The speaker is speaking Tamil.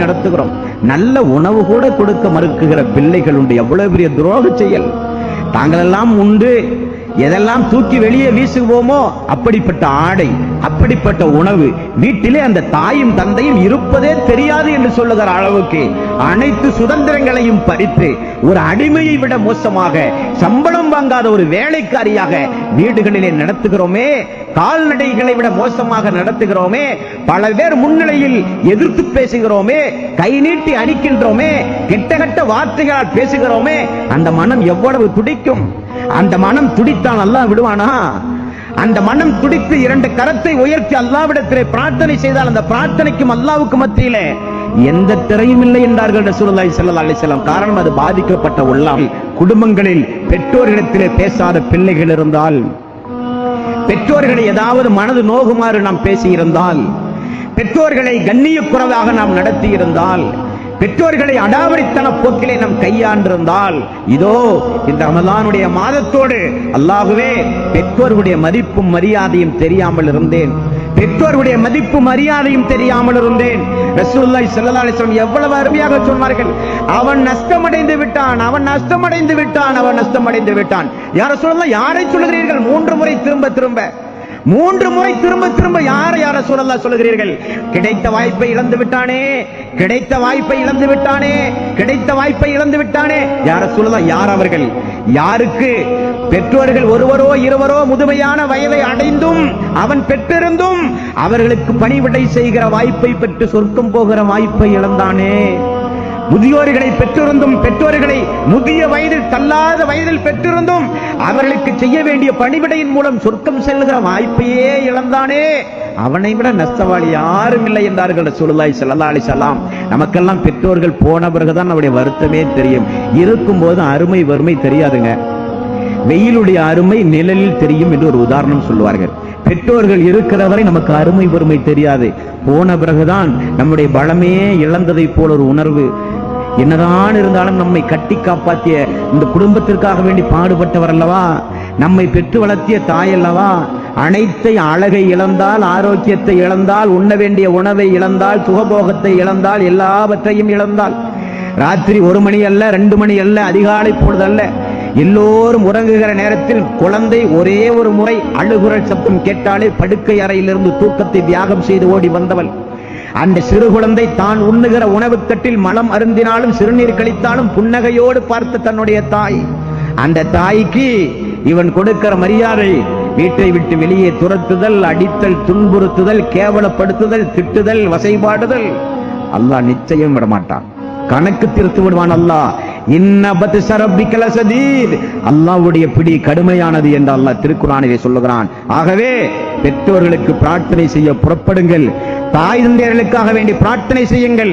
நடத்துகிறோம். நல்ல உணவு கூட கொடுக்க மறுக்குகிற பிள்ளைகள் உண்டு எவ்வளவு பெரிய துரோக செயல். தாங்களெல்லாம் உண்டு. எதெல்லாம் தூக்கி வெளியே வீசுவோமோ அப்படிப்பட்ட ஆடை அப்படிப்பட்ட உணவு வீட்டிலே அந்த தாயும் தந்தையும் இருப்பதே தெரியாது என்று சொல்லுகிற அளவுக்கு அனைத்து சுதந்திரங்களையும் பறித்து ஒரு அடிமையை விட மோசமாக சம்பளம் வாங்காத ஒரு வேலைக்காரியாக வீடுகளிலே நடத்துகிறோமே கால்நடைகளை விட மோசமாக நடத்துகிறோமே பல பேர் முன்னிலையில் எதிர்த்து பேசுகிறோமே கை நீட்டி அடிக்கின்றோமே கெட்ட கெட்ட வார்த்தைகளால் பேசுகிறோமே அந்த மனம் எவ்வளவு துடிக்கும்? அந்த மனம் துடித்தான் அல்லாஹ் விடுவானா? அந்த மனம் துடித்து இரண்டு கரத்தை உயர்த்தி அல்லாவிடத்திலே பிரார்த்தனை செய்தால் அந்த பிரார்த்தனைக்கும் அல்லாவுக்கு மத்தியிலே எந்த திரையும் இல்லை என்றார்கள் ரசூலுல்லாஹி ஸல்லல்லாஹு அலைஹி வஸல்லம். காரணம் அது பாதிக்கப்பட்ட உள்ளம். குடும்பங்களில் பெற்றோரிடத்திலே பேசாத பிள்ளைகள் இருந்தால் பெற்றோர்களை ஏதாவது மனது நோகுமாறு நாம் பேசியிருந்தால் பெற்றோர்களை கண்ணியக்குறவாக நாம் நடத்தி இருந்தால் பெற்றோர்களை அடாவடித்தன போக்கிலே நாம் கையாண்டிருந்தால் இதோ இந்த ரமதானுடைய மாதத்தோடு அல்லாஹுவே பெற்றோர்களுடைய மதிப்பும் மரியாதையும் தெரியாமல் இருந்தேன். பெற்றோருடைய மதிப்பு மரியாதையும் தெரியாமல் இருந்தேன். ரசூல்லாய் ஸல்லல்லாஹு எவ்வளவு அருமையாக சொன்னார்கள். அவன் நஷ்டமடைந்து விட்டான் அவன் நஷ்டமடைந்து விட்டான் அவன் நஷ்டமடைந்து விட்டான். யார சொல்லலாம் யாரை சொல்லுகிறீர்கள்? மூன்று முறை திரும்ப திரும்ப. மூன்று முறை திரும்ப திரும்ப யாரை யார சொல்லலாம் சொல்லுகிறீர்கள்? கிடைத்த வாய்ப்பை இழந்து விட்டானே கிடைத்த வாய்ப்பை இழந்து விட்டானே கிடைத்த வாய்ப்பை இழந்து விட்டானே. யார சூழலா யார் அவர்கள்? யாருக்கு? பெற்றோர்கள் ஒருவரோ இருவரோ முதுமையான வயதை அடைந்தும் அவன் பெற்றிருந்தும் அவர்களுக்கு பணிவிடை செய்கிற வாய்ப்பை பெற்று சொர்க்கம் போகிற வாய்ப்பை இழந்தானே. முதியோர்களை பெற்றிருந்தும் பெற்றோர்களை முதிய வயதில் தள்ளாத வயதில் பெற்றிருந்தும் அவர்களுக்கு செய்ய வேண்டிய பணிவிடையின் மூலம் சொர்க்கம் செல்கிற வாய்ப்பையே இழந்தானே. அவனை விட நஷ்டவாளி யாரும் இல்லை என்றார்கள் சொல்லலாய் செல்லலாளி செல்லாம் நமக்கெல்லாம் பெற்றோர்கள் போன பிறகுதான் அவருடைய வருத்தமே தெரியும். இருக்கும்போது அருமை வறுமை தெரியாதுங்க. வெயிலுடைய அருமை நிழலில் தெரியும் என்று ஒரு உதாரணம் சொல்லுவார்கள். பெற்றோர்கள் இருக்கிற வரை நமக்கு அருமை வறுமை தெரியாது. போன பிறகுதான் நம்முடைய பலமே இழந்ததை போல ஒரு உணர்வு என்னதான் இருந்தாலும் நம்மை கட்டி காப்பாற்றிய இந்த குடும்பத்திற்காக வேண்டி பாடுபட்டவர் அல்லவா? நம்மை பெற்று வளர்த்திய தாய் அல்லவா? அனைத்தை அழகை இழந்தால் ஆரோக்கியத்தை இழந்தால் உண்ண வேண்டிய உணவை இழந்தால் சுகபோகத்தை இழந்தால் எல்லாவற்றையும் இழந்தால். ராத்திரி ஒரு மணி அல்ல ரெண்டு மணி அல்ல அதிகாலை பொழுதல்ல. எல்லோரும் உறங்குகிற நேரத்தில் குழந்தை ஒரே ஒரு முறை அழுகுரல் சத்தம் கேட்டாலே படுக்கை அறையிலிருந்து தூக்கத்தை தியாகம் செய்து ஓடி வந்தவள். அந்த சிறு குழந்தை தான் உண்ணுகிற உணவுக்கட்டில் மலம் அருந்தினாலும் சிறுநீர் கழித்தாலும் புன்னகையோடு பார்த்த தன்னுடைய தாய். அந்த தாய்க்கு இவன் கொடுக்கிற மரியாதை வீட்டை விட்டு வெளியே துரத்துதல் அடித்தல் துன்புறுத்துதல் கேவலப்படுத்துதல் திட்டுதல் வசைபாடுதல். அல்லாஹ் நிச்சயம் விடமாட்டான். கணக்கு திருத்து விடுவான் அல்லாஹ். இன்னபத்து சரப்பி கலசதீர் அல்லாஹ்வுடைய பிடி கடுமையானது என்று அல்லாஹ் திருக்குறானிலே சொல்லுகிறான். ஆகவே பெற்றோர்களுக்கு பிரார்த்தனை செய்ய புறப்படுங்கள். தாய் தந்தையர்களுக்காக வேண்டி பிரார்த்தனை செய்யுங்கள்.